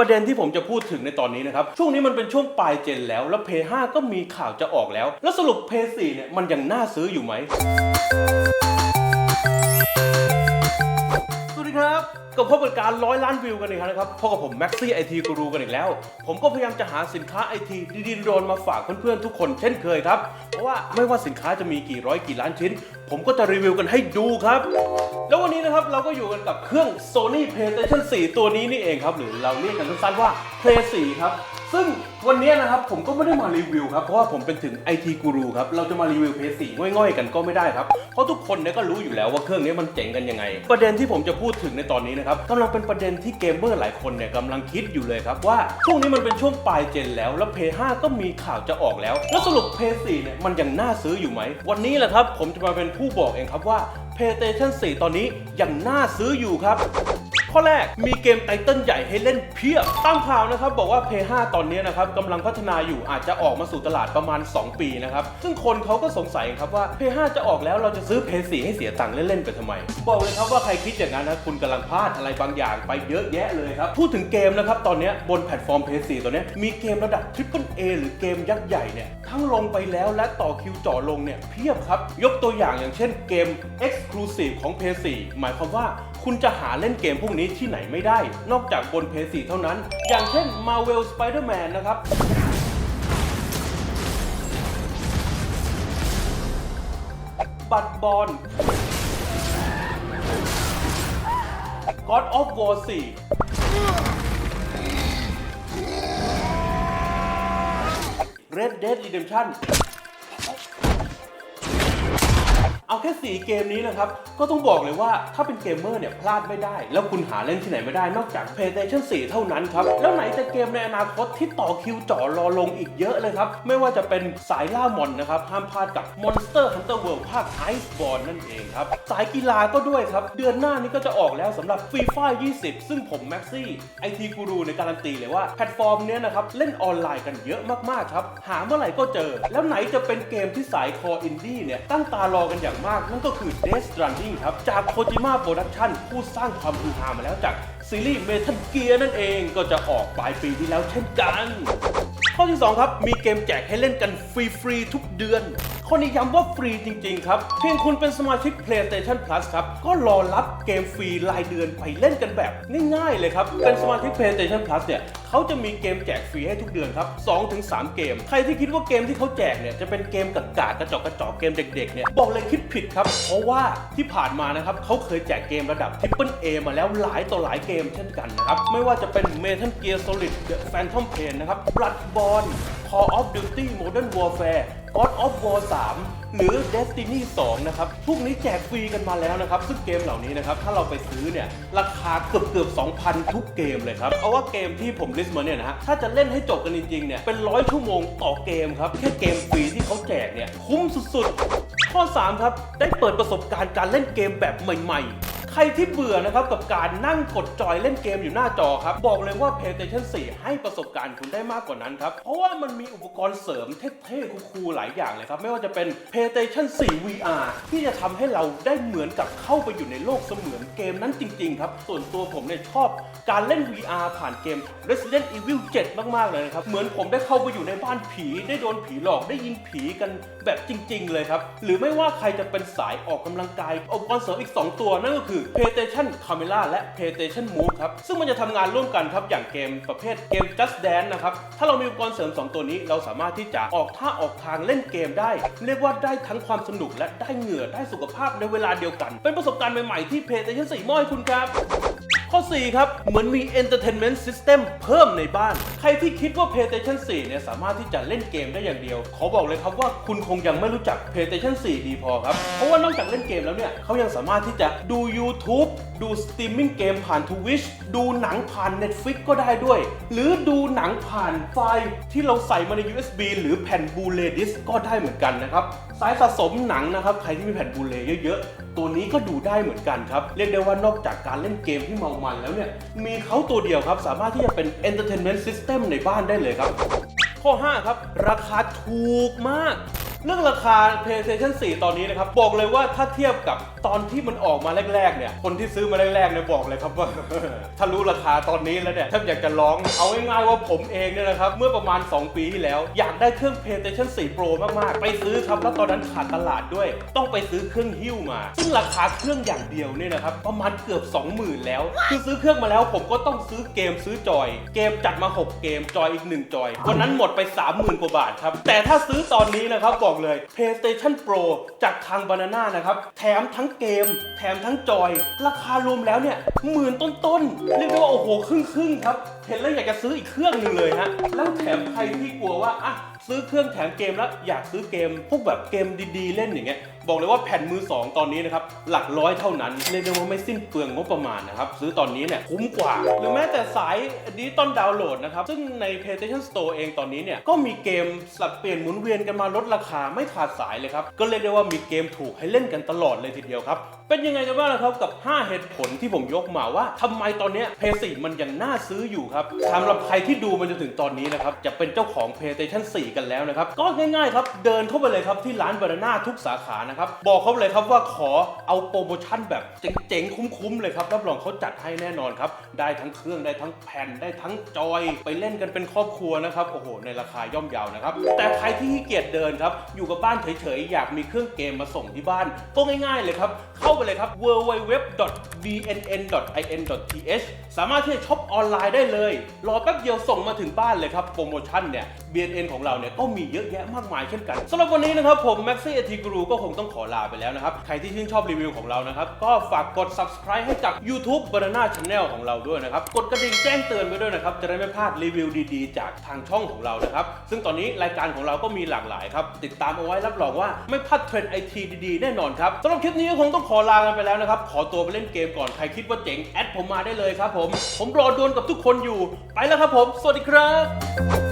ประเด็นที่ผมจะพูดถึงในตอนนี้นะครับ ช่วงนี้มันเป็นช่วงปลายเจนแล้ว แล้วเพย์5ก็มีข่าวจะออกแล้ว แล้วสรุปเพย์4เนี่ย มันยังน่าซื้ออยู่ไหม ครับก็พบกับการร้อยล้านวิวกันอีกแล้วนะครับพบกับผมแม็กซี่ไอทีกูรูกันอีกแล้ว ผมก็พยายามจะหาสินค้าไอทีดีๆโดนมาฝากเพื่อนๆทุกคนเช่นเคยครับ เพราะว่าไม่ว่าสินค้าจะมีกี่ร้อยกี่ล้านชิ้น ผมก็จะรีวิวกันให้ดูครับ แล้ววันนี้นะครับเราก็อยู่กันกับเครื่อง Sony PlayStation 4 ตัวนี้นี่เองครับ หรือเราเรียกกันสั้นๆว่า Play 4 ครับ ซึ่งวันนี้นะครับผมก็ไม่ได้มารีวิวครับเพราะว่าผมเป็นถึง IT กูรูครับเราจะมารีวิว Play 4ง่อยๆ กันก็ไม่ได้ครับเพราะทุกคนเนี่ยก็รู้อยู่แล้วว่าเครื่องนี้มันเจ๋งกันยังไง ประเด็นที่ผมจะพูดถึงในตอนนี้นะครับกำลังเป็นประเด็นที่เกมเมอร์หลายคนเนี่ยกำลังคิดอยู่เลยครับว่าช่วงนี้มันเป็นช่วงปลายเจนแล้ว แล้ว Play 5ก็มีข่าวจะออกแล้ว แล้วสรุป Play 4เนี่ยมันยังน่าซื้ออยู่ไหมวันนี้แหละครับผมจะมาเป็นผู้บอกเองครับว่า PlayStation 4 ตอนนี้ยังน่าซื้ออยู่ครับ ข้อแรกมีเกมไตเติ้ลใหญ่ให้เล่นเพียบตามข่าวนะครับบอกว่า p 5ตอนนี้นะครับกำลังพัฒนาอยู่อาจจะออกมาสู่ตลาดประมาณ 2 ปีนะครับซึ่งคนเขาก็สงสัยครับว่า p 5จะออกแล้วเราจะซื้อ p 4ให้เสียตังค์เล่นๆไปทำไม บอกเลยครับว่าใครคิดอย่างนั้นนะคุณกำลังพลาดอะไรบางอย่างไปเยอะแยะเลยครับพูดถึงเกมนะครับตอนนี้บนแพลตฟอร์ม p 4ตัวนี้มีเกมระดับ Triple A หรือเกมยักษ์ใหญ่เนี่ยทั้งลงไปแล้วและต่อคิวจ่อลงเนี่ยเพียบครับยกตัวอย่างอย่างเช่นเกม Exclusive ของ p 4หมายความว่า คุณจะหาเล่นเกมพวกนี้ที่ไหนไม่ได้ นอกจากบน PS4 เท่านั้น อย่างเช่น Marvel Spider-Man นะครับบัตบอล God of War 4 Red Dead Redemption 4 เกมนี้นะครับ ก็ต้องบอกเลยว่าถ้าเป็นเกมเมอร์เนี่ยพลาดไม่ได้ แล้วคุณหาเล่นที่ไหนไม่ได้นอกจาก PlayStation 4 เท่านั้นครับ แล้วไหนจะเกมในอนาคตที่ต่อคิวจ่อรอลงอีกเยอะเลยครับ ไม่ว่าจะเป็นสายล่ามอนนะครับ ห้ามพลาดกับ Monster Hunter World ภาค Iceborne นั่นเองครับ สายกีฬาก็ด้วยครับ เดือนหน้านี้ก็จะออกแล้วสำหรับ FIFA 20 ซึ่งผมแม็กซี่ไอทีกูรูในการันตีเลยว่าแพลตฟอร์มเนี้ยนะครับเล่นออนไลน์กันเยอะมากๆครับหาเมื่อไหร่ก็เจอ แล้วไหนจะเป็นเกมที่สายคออินดี้เนี่ยตั้งตารอกันอย่างมากนั่นก็คือ Death Stranding ครับ จาก Kojima Production ผู้สร้างความฮือฮามาแล้วจากซีรีส์ Metal Gear นั่นเองก็จะออกปลายปีที่แล้วเช่นกัน ข้อที่ 2 ครับ มีเกมแจกให้เล่นกันฟรี ๆ ทุกเดือน ข้อนี้ย้ำว่าฟรีจริง ๆ ครับ เพียงคุณเป็นสมาชิก PlayStation Plus ครับ ก็รอรับเกมฟรีรายเดือนไปเล่นกันแบบง่ายๆเลยครับ เป็นสมาชิก PlayStation Plus เนี่ยเขาจะมีเกมแจกฟรีให้ทุกเดือนครับ2-3 เกม ใครที่คิดว่าเกมที่เขาแจกเนี่ยจะเป็นเกมกากากระจอกกระจอกเกมเด็กๆเนี่ยบอกเลยคิดผิดครับ เพราะว่าที่ผ่านมานะครับเขาเคยแจกเกมระดับ Triple A มาแล้วหลายต่อหลายเกมเช่นกันนะครับ ไม่ว่าจะเป็น Metal Gear Solid The Phantom Pain นะครับ Bloodborne Call of Duty Modern Warfare God of War 3 หรือ Destiny 2 นะครับ พวกนี้แจกฟรีกันมาแล้วนะครับ ซึ่งเกมเหล่านี้นะครับ ถ้าเราไปซื้อเนี่ย ราคาเกือบเกือบ2,000 ทุกเกมเลยครับ เอาว่าเกมที่ผมลิสต์มาเนี่ยนะฮะ ถ้าจะเล่นให้จบกันจริงๆเนี่ย เป็นร้อยชั่วโมงต่อเกมครับ แค่เกมฟรีที่เขาแจกเนี่ย คุ้มสุดๆ ข้อ 3 ครับ ได้เปิดประสบการณ์การเล่นเกมแบบใหม่ ๆ ใครที่เบื่อนะครับกับการนั่งกดจอยเล่นเกมอยู่หน้าจอครับ บอกเลยว่า PlayStation 4 ให้ประสบการณ์คุณได้มากกว่านั้นครับ เพราะว่ามันมีอุปกรณ์เสริมเท่ๆคูลๆหลายอย่างเลยครับ ไม่ว่าจะเป็น PlayStation 4 VR ที่จะทำให้เราได้เหมือนกับเข้าไปอยู่ในโลกเสมือนเกมนั้นจริงๆครับ ส่วนตัวผมเนี่ยชอบการเล่น VR ผ่านเกม Resident Evil 7 มากๆเลยนะครับเหมือนผมได้เข้าไปอยู่ในบ้านผีได้โดนผีหลอกได้ยิงผีกันแบบจริง ๆ เลยครับหรือไม่ว่าใครจะเป็นสายออกกำลังกายอุปกรณ์เสริมอีก 2 ตัวนั่นก็คือ PlayStation Camera และ PlayStation Move ครับ ซึ่งมันจะทำงานร่วมกันครับอย่างเกมประเภทเกม Just Dance นะครับ ถ้าเรามีอุปกรณ์เสริม 2 ตัวนี้ เราสามารถที่จะออกท่าออกทางเล่นเกมได้ เรียกว่าได้ทั้งความสนุกและได้เหงื่อได้สุขภาพในเวลาเดียวกัน เป็นประสบการณ์ใหม่ๆที่ PlayStation 4มอบให้คุณครับ ข้อ 4 ครับ เหมือนมี Entertainment System เพิ่มในบ้าน ใครที่คิดว่า PlayStation 4 เนี่ยสามารถที่จะเล่นเกมได้อย่างเดียว ขอบอกเลยครับว่าคุณคงยังไม่รู้จัก PlayStation 4 ดีพอครับ เพราะว่านอกจากเล่นเกมแล้วเนี่ยเขายังสามารถที่จะดู YouTube ดูสตรีมมิ่งเกมผ่าน Twitch ดูหนังผ่าน Netflix ก็ได้ด้วย หรือดูหนังผ่านไฟล์ที่เราใส่มาใน USB หรือแผ่นบูเลดิสก็ได้เหมือนกันนะครับ สายสะสมหนังนะครับ ใครที่มีแผ่นบูเลเยอะๆ ตัวนี้ก็ดูได้เหมือนกันครับ เรียกได้ว่านอกจากการเล่นเกมที่เมามันแล้วเนี่ย มีเขาตัวเดียวครับ สามารถที่จะเป็น Entertainment System ในบ้านได้เลยครับ ข้อ 5 ครับ ราคาถูกมาก เรื่องราคา PlayStation 4 ตอนนี้นะครับ บอกเลยว่าถ้าเทียบกับตอนที่มันออกมาแรกๆเนี่ย คนที่ซื้อมาแรกๆเนี่ยบอกเลยครับว่า ถ้ารู้ราคาตอนนี้แล้วเนี่ยแทบอยากจะร้อง เอาง่ายๆว่าผมเองเนี่ยนะครับ เมื่อประมาณ 2 ปีที่แล้ว อยากได้เครื่อง PlayStation 4 Pro มากๆ ไปซื้อครับ แล้วตอนนั้นขาดตลาดด้วย ต้องไปซื้อเครื่องหิ้วมา ซึ่งราคาเครื่องอย่างเดียวเนี่ยนะครับประมาณเกือบ 20,000 แล้ว คือซื้อเครื่องมาแล้วผมก็ต้องซื้อเกมซื้อจอย เกมจัดมา 6 เกมจอยอีก 1 จอยวันนั้นหมดไป 30,000กว่าบาทครับแต่ถ้าซื้อตอนนี้นะครับบอกเลย PlayStation Pro จากทาง Banana นะครับ แถมทั้งเกม แถมทั้งจอย ราคารวมแล้วเนี่ยหมื่นต้นๆ เรียกได้ว่า โอ้โหครึ่งครึ่งๆ ครับ เห็นแล้วอยากจะซื้ออีกเครื่องหนึ่งเลยฮะ แล้วแถมใครที่กลัวว่าอะซื้อเครื่องแถมเกมแล้วอยากซื้อเกม พวกแบบเกมดีๆ เล่นอย่างเงี้ยบอกเลยว่าแผ่นมือ 2 ตอนนี้นะครับหลักร้อยเท่านั้นเรียกได้ว่าไม่สิ้นเปลืองงบประมาณนะครับซื้อตอนนี้เนี่ยคุ้มกว่า หรือแม้แต่สายดิจิตอลดาวน์โหลดนะครับซึ่งใน PlayStation Store เองตอนนี้เนี่ยก็มีเกมสลับเปลี่ยนหมุนเวียนกันมาลดราคาไม่ขาดสายเลยครับก็เรียกได้ว่ามีเกมถูกให้เล่นกันตลอดเลยทีเดียวครับเป็นยังไงกันบ้างล่ะครับกับ 5 เหตุผลที่ผมยกมาว่าทำไมตอนนี้ย PS4 มันยังน่าซื้ออยู่ครับสำหรับใครที่ดูมาจนถึงตอนนี้นะครับจะเป็นเจ้าของ PlayStation 4 กันแล้วนะครับก็ง่ายๆครับเดินเข้าไปเลยครับที่ร้านบานาน่าทุกสาขานะครับ บอกเขาเลยครับว่าขอเอาโปรโมชั่นแบบเจ๋งๆ คุ้มๆ เลยครับ รับรองเขาจัดให้แน่นอนครับ ได้ทั้งเครื่องได้ทั้งแผ่นได้ทั้งจอย ไปเล่นกันเป็นครอบครัวนะครับ โอ้โห ในราคาย่อมเยาวนะครับ แต่ใครที่ขี้เกียจเดินครับ อยู่กับบ้านเฉยๆ อยากมีเครื่องเกมมาส่งที่บ้าน ก็ง่ายๆ เลยครับ เข้าไปเลยครับ www.bnn.in.th สามารถที่จะช็อปออนไลน์ได้เลย รอแป๊บเดียวส่งมาถึงบ้านเลยครับ โปรโมชั่นเนี่ย BNN ของเราเนี่ยก็มีเยอะแยะมากมายเช่นกันสำหรับวันนี้นะครับผม Maxi AT Guru ก็คงต้ององขอลาไปแล้วนะครับ ใครที่ชื่นชอบรีวิวของเรานะครับ ก็ฝากกด subscribe ให้กับ YouTube Banana Channel ของเราด้วยนะครับ กดกระดิ่งแจ้งเตือนไปด้วยนะครับ จะได้ไม่พลาดรีวิวดีๆ จากทางช่องของเรานะครับ ซึ่งตอนนี้รายการของเราก็มีหลากหลายครับ ติดตามเอาไว้รับรองว่าไม่พลาดเทรนด์ไอทีดีๆ แน่นอนครับสำหรับคลิปนี้ก็คงต้องขอลากันไปแล้วนะครับ ขอตัวไปเล่นเกมก่อน ใครคิดว่าเจ๋งแอดผมมาได้เลยครับผม ผมรอดวลกับทุกคนอยู่ ไปแล้วครับผม สวัสดีครับ